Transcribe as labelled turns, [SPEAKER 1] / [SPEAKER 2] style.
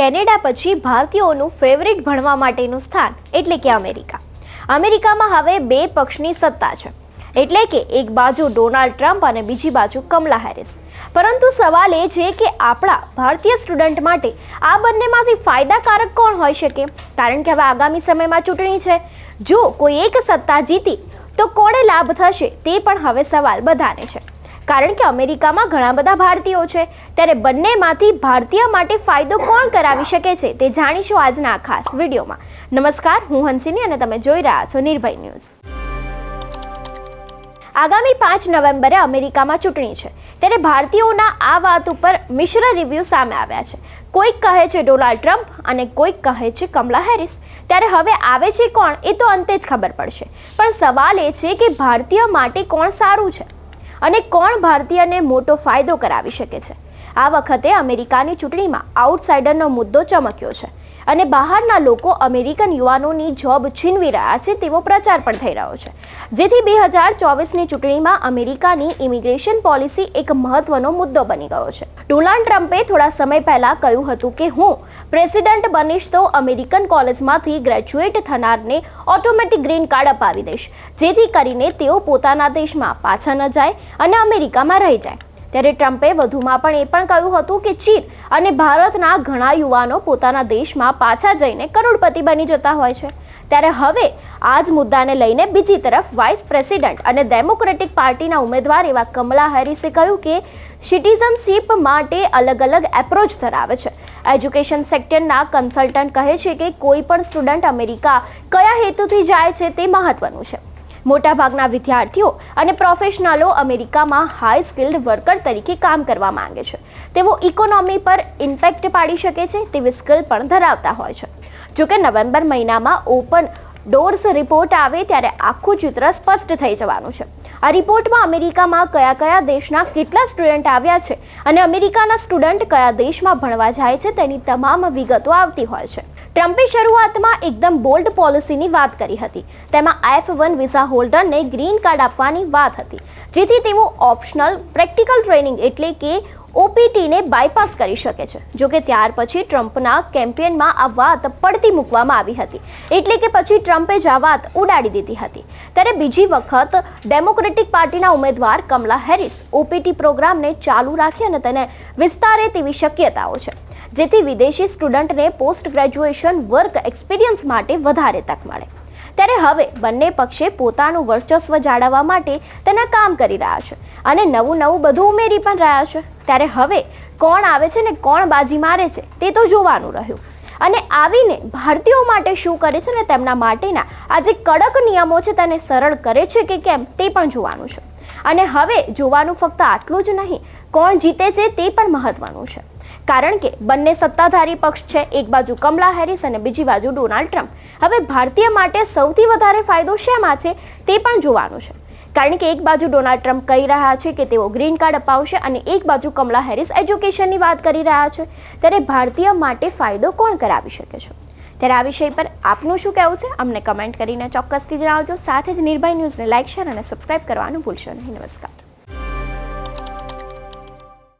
[SPEAKER 1] Canada પછી ભારતીયોનું favourite ભણવા માટેનું સ્થાન એટલે કે અમેરિકા. અમેરિકામાં હવે બે પક્ષની સત્તા છે. એટલે કે એક બાજુ ડોનાલ્ડ ટ્રમ્પ અને બીજી બાજુ કમલા હેરિસ. પરંતુ સવાલ એ છે કે આપણા ભારતીય સ્ટુડન્ટ માટે આ બંનેમાંથી ફાયદાકારક કોણ હોઈ શકે? કારણ કે હવે આગામી સમયમાં ચૂંટણી છે. જો કોઈ એક સત્તા જીતી, તો કોણે લાભ થશે તે પણ હવે સવાલ બધાને છે. કારણ કે અમેરિકામાં ઘણા બધા ભારતીયો છે. ત્યારે બંનેમાંથી ભારતીય માટે ફાયદો કોણ કરાવી શકે છે તે જાણીશું આજના આ ખાસ વિડીયોમાં. નમસ્કાર, હું હંસિની અને તમે જોઈ રહ્યા છો નિર્ભય ન્યૂઝ. આગામી પાંચ નવેમ્બરે અમેરિકામાં ચૂંટણી છે. ત્યારે ભારતીયોના આ વાત ઉપર મિશ્ર રિવ્યૂ સામે આવ્યા છે. કોઈક કહે છે ડોનાલ્ડ ટ્રમ્પ અને કોઈક કહે છે કમલા હેરિસ. ત્યારે હવે આવે છે કોણ એ તો અંતે જ ખબર પડશે. પણ સવાલ એ છે કે ભારતીય માટે કોણ સારું છે? અને કોણ ભારતીયને મોટો ફાયદો કરાવી શકે છે? આ વખતે અમેરિકાની ચૂંટણીમાં આઉટસાઇડરનો મુદ્દો ચમક્યો છે અને બહારના લોકો અમેરિકન યુવાનોની જોબ છીનવી રહ્યા છે તેવો પ્રચાર પણ થઈ રહ્યો છે. જેથી બે હજાર ચોવીસની ચૂંટણીમાં અમેરિકાની ઇમિગ્રેશન પોલિસી એક મહત્વનો મુદ્દો બની ગયો છે. ડોનાલ્ડ ટ્રમ્પે થોડા સમય પહેલા કહ્યું હતું કે હું પ્રેસિડન્ટ બનીશ તો અમેરિકન કોલેજમાંથી ગ્રેજ્યુએટ થનારને ઓટોમેટિક ગ્રીન કાર્ડ અપાવી દઈશ જેથી કરીને તેઓ પોતાના દેશમાં પાછા ન જાય અને અમેરિકામાં રહી જાય. ત્યારે ટ્રમ્પે વધુમાં પણ એ પણ કહ્યું હતું કે ચીન અને ભારતના ઘણા યુવાનો પોતાના દેશમાં પાછા જઈને કરોડપતિ બની જતા હોય છે. ત્યારે હવે આ જ મુદ્દાને લઈને બીજી તરફ વાઇસ પ્રેસિડન્ટ અને ડેમોક્રેટિક પાર્ટીના ઉમેદવાર એવા કમલા હેરિસે કહ્યું કે સિટીઝનશીપ માટે અલગ અલગ એપ્રોચ ધરાવે છે. એજ્યુકેશન સેક્ટરના કન્સલ્ટન્ટ કહે છે કે કોઈ પણ સ્ટુડન્ટ અમેરિકા કયા હેતુથી જાય છે તે મહત્વનું છે. મોટાભાગના વિદ્યાર્થીઓ અને પ્રોફેશનલો અમેરિકામાં હાઈ સ્કિલ્ડ વર્કર તરીકે કામ કરવા માંગે છે. તેઓ ઇકોનોમી પર ઇમ્પેક્ટ પાડી શકે છે તેવી સ્કિલ પણ ધરાવતા હોય છે. જોકે નવેમ્બર મહિનામાં ઓપન ડોર્સ રિપોર્ટ આવે ત્યારે આખું ચિત્ર સ્પષ્ટ થઈ જવાનું છે. આ રિપોર્ટમાં અમેરિકામાં કયા કયા દેશના કેટલા સ્ટુડન્ટ આવ્યા છે અને અમેરિકાના સ્ટુડન્ટ કયા દેશમાં ભણવા જાય છે તેની તમામ વિગતો આવતી હોય છે. ટ્રમ્પે શરૂઆતમાં એકદમ બોલ્ડ પોલિસીની વાત કરી હતી. તેમાં એફ વન વિઝા હોલ્ડરને ગ્રીન કાર્ડ આપવાની વાત હતી. જેથી તેઓ ઓપ્શનલ પ્રેક્ટિકલ ટ્રેનિંગ એટલે કે ઓપીટીને બાયપાસ કરી શકે છે. જો કે ત્યાર પછી ટ્રમ્પના કેમ્પેનમાં આ વાત પડતી મૂકવામાં આવી હતી. એટલે કે પછી ટ્રમ્પે જ આ વાત ઉડાડી દીધી હતી. ત્યારે બીજી વખત ડેમોક્રેટિક પાર્ટીના ઉમેદવાર કમલા હેરિસ ઓપીટી પ્રોગ્રામને ચાલુ રાખી અને તેને વિસ્તારે તેવી શક્યતાઓ છે. જેથી વિદેશી સ્ટુડન્ટને પોસ્ટ ગ્રેજ્યુએશન વર્ક એક્સપિરિયન્સ માટે વધારે તક મળે. ત્યારે હવે બંને પક્ષે પોતાનું વર્ચસ્વ જાળવવા માટે તેના કામ કરી રહ્યા છે અને નવું નવું બધું ઉમેરી પણ રહ્યા છે. ત્યારે હવે કોણ આવે છે ને કોણ બાજી મારે છે તે તો જોવાનું રહ્યું. અને આવીને ભારતીયો માટે શું કરે છે ને તેમના માટેના આ જે કડક નિયમો છે તેને સરળ કરે છે કે કેમ તે પણ જોવાનું છે. અને હવે જોવાનું ફક્ત આટલું જ નહીં, કોણ જીતે છે તે પણ મહત્વનું છે. કારણ કે બંને સત્તાધારી પક્ષ છે, એક બાજુ કમલા હેરિસ અને બીજી બાજુ ડોનાલ્ડ ટ્રમ્પ. હવે ભારતીય માટે સૌથી વધારે ફાયદો શેમાં છે તે પણ જોવાનું છે. કારણ કે એક બાજુ ડોનાલ્ડ ટ્રમ્પ કહી રહ્યા છે કે તેઓ ગ્રીન કાર્ડ અપાવશે અને એક બાજુ કમલા હેરિસ એજ્યુકેશનની વાત કરી રહ્યા છે. ત્યારે ભારતીય માટે ફાયદો કોણ કરાવી શકે છે? ત્યારે આ વિષય પર આપનું શું કહેવું છે? અમને કમેન્ટ કરીને ચોક્કસથી જણાવજો. સાથે જ નિર્ભય ન્યૂઝને લાઇક શેર અને સબસ્ક્રાઇબ કરવાનું ભૂલશો નહીં. નમસ્કાર.